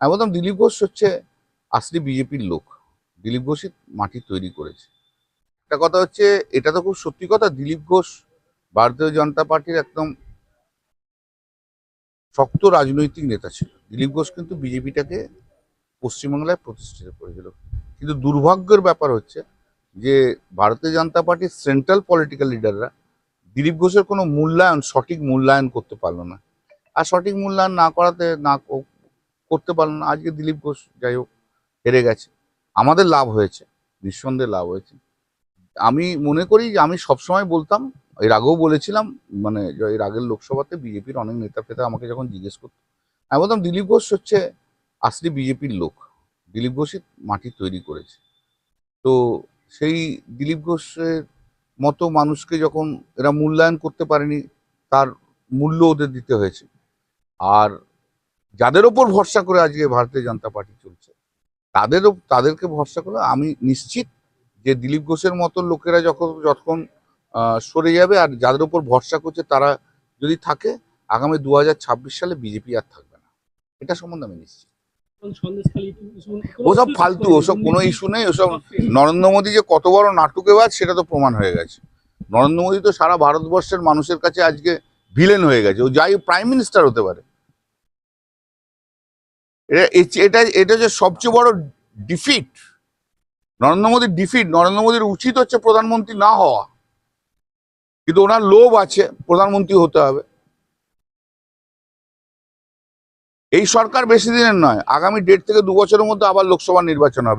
আমি বলতাম দিলীপ ঘোষ হচ্ছে আসলি বিজেপির লোক। দিলীপ ঘোষই মাটি তৈরি করেছে। একটা কথা হচ্ছে, এটা তো খুব সত্যি কথা, দিলীপ ঘোষ ভারতীয় জনতা পার্টির একদম শক্ত রাজনৈতিক নেতা ছিল। দিলীপ ঘোষ কিন্তু বিজেপিটাকে পশ্চিমবাংলায় প্রতিষ্ঠিত করেছিল কিন্তু দুর্ভাগ্যের ব্যাপার হচ্ছে যে, ভারতীয় জনতা পার্টির সেন্ট্রাল পলিটিক্যাল লিডাররা দিলীপ ঘোষের কোনো মূল্যায়ন, সঠিক মূল্যায়ন করতে পারল না। আর সঠিক মূল্যায়ন না করাতে, না করতে পারল না। আজকে দিলীপ ঘোষ যাই হোক, হেরে গেছে। আমাদের লাভ হয়েছে, নিঃসন্দেহে লাভ হয়েছে। আমি মনে করি যে আমি সবসময় বলতাম, এর আগেও বলেছিলাম মানে এর আগের লোকসভাতে বিজেপির অনেক নেতা ফেতা আমাকে যখন জিজ্ঞেস করতো, আমি বলতাম, দিলীপ ঘোষ হচ্ছে আসলি বিজেপির লোক। দিলীপ ঘোষই মাটি তৈরি করেছে। তো সেই দিলীপ ঘোষের মতো মানুষকে যখন এরা মূল্যায়ন করতে পারেনি, তার মূল্য ওদের দিতে হয়েছে। আর যাদের ওপর ভরসা করে আজকে ভারতীয় জনতা পার্টি চলছে তাদেরও তাদেরকে ভরসা করে আমি নিশ্চিত যে দিলীপ ঘোষের মতো লোকেরা যখন যখন সরে যাবে আর যাদের ওপর ভরসা করছে তারা যদি থাকে আগামী দুহাজার ছাব্বিশ সালে বিজেপি আর থাকবে না। এটা সম্বন্ধে আমি নিশ্চিত। ওসব ফালতু ওসব কোনো ইস্যু নেই ওসব নরেন্দ্র মোদী যে কত বড় নাটকেবাজ সেটা তো প্রমাণ হয়ে গেছে। নরেন্দ্র মোদী তো সারা ভারতবর্ষের মানুষের কাছে আজকে ভিলেন হয়ে গেছে। ও যাই প্রাইম মিনিস্টার হতে পারে। এটা এটা যে সবচেয়ে বড় ডিফিট নরেন্দ্র মোদীর ডিফিট নরেন্দ্র মোদীর উচিত হচ্ছে প্রধানমন্ত্রী না হওয়া। কিন্তু ওনার লোভ আছে, প্রধানমন্ত্রী হতে হবে। এই সরকার বেশি দিনের নয়, আগামী দেড় থেকে দু বছরের মধ্যে আবার লোকসভা নির্বাচন হবে।